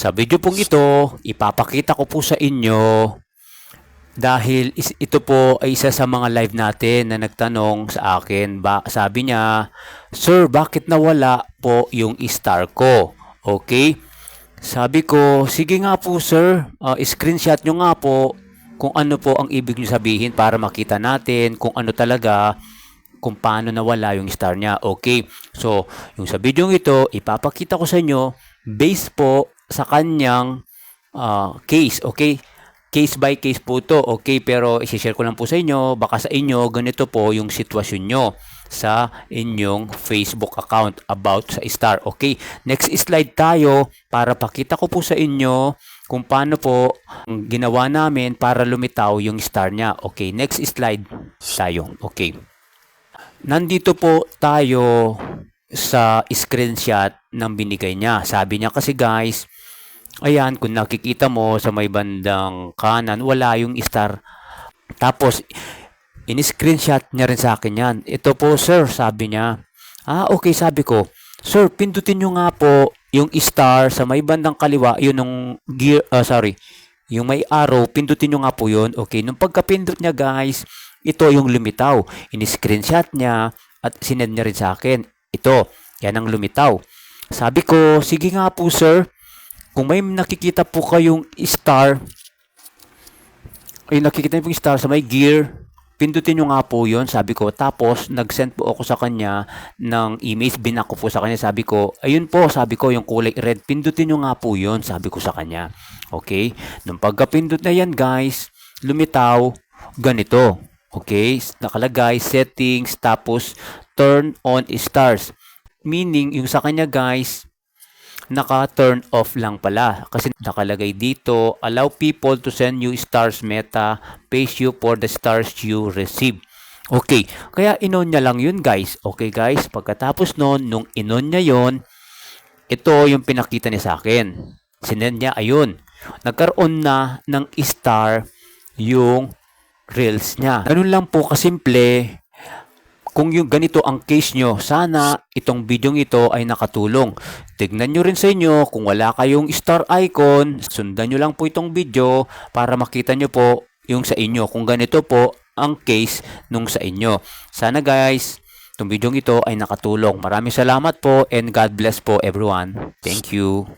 Sa video pong ito, ipapakita ko po sa inyo dahil ito po ay isa sa mga live natin na nagtanong sa akin. Ba, sabi niya, Sir, bakit nawala po yung star ko? Okay? Sabi ko, sige nga po sir, Ah, screenshot nyo nga po kung ano po ang ibig nyo sabihin para makita natin kung ano talaga kung paano nawala yung star niya. Okay. So, yung sa video ito, ipapakita ko sa inyo based po sa kanyang ah, case. Okay. Case by case po to. Okay. Pero isi-share ko lang po sa inyo. Baka sa inyo, ganito po yung sitwasyon nyo sa inyong Facebook account about sa star. Okay. Next slide tayo para pakita ko po sa inyo kung paano po ginawa namin para lumitaw yung star niya. Okay. Next slide tayo. Okay. Nandito po tayo sa screenshot ng binigay niya. Sabi niya kasi guys, ayan, kung nakikita mo sa may bandang kanan, wala yung star. Tapos, in-screenshot niya rin sa akin yan. Ito po sir, sabi niya. Ah, okay, sabi ko. Sir, pindutin nyo nga po yung star sa may bandang kaliwa, yun yung gear, ah, sorry, yung may arrow, pindutin nyo nga po yun. Okay, nung pagkapindot niya guys, ito yung lumitaw. In-screenshot niya at sinend niya rin sa akin. Ito, yan ang lumitaw. Sabi ko, sige nga po sir, kung may nakikita po kayong star, ay nakikita niyo po yung star sa may gear, pindutin nyo nga po yun, sabi ko. Tapos, nag-send po ako sa kanya ng image, binak ko po sa kanya, sabi ko, ayun po, sabi ko, yung kulay red, pindutin nyo nga po yun, sabi ko sa kanya. Okay? Nung pagkapindot na yan, guys, lumitaw, ganito. Okay? Nakalagay, settings, tapos, turn on stars. Meaning, yung sa kanya, guys, naka-turn off lang pala. Kasi nakalagay dito, allow people to send you stars meta, pays you for the stars you receive. Okay, kaya inon niya lang yun guys. Okay guys, pagkatapos nun, nung inon niya yon ito yung pinakita niya sa akin. Sinend niya, ayun. Nagkaroon na ng star yung reels niya. Ganun lang po kasimple kung yung ganito ang case nyo, sana itong video ito ay nakatulong. Tignan nyo rin sa inyo kung wala kayong star icon, sundan nyo lang po itong video para makita nyo po yung sa inyo kung ganito po ang case nung sa inyo. Sana guys, itong video ito ay nakatulong. Maraming salamat po and God bless po everyone. Thank you.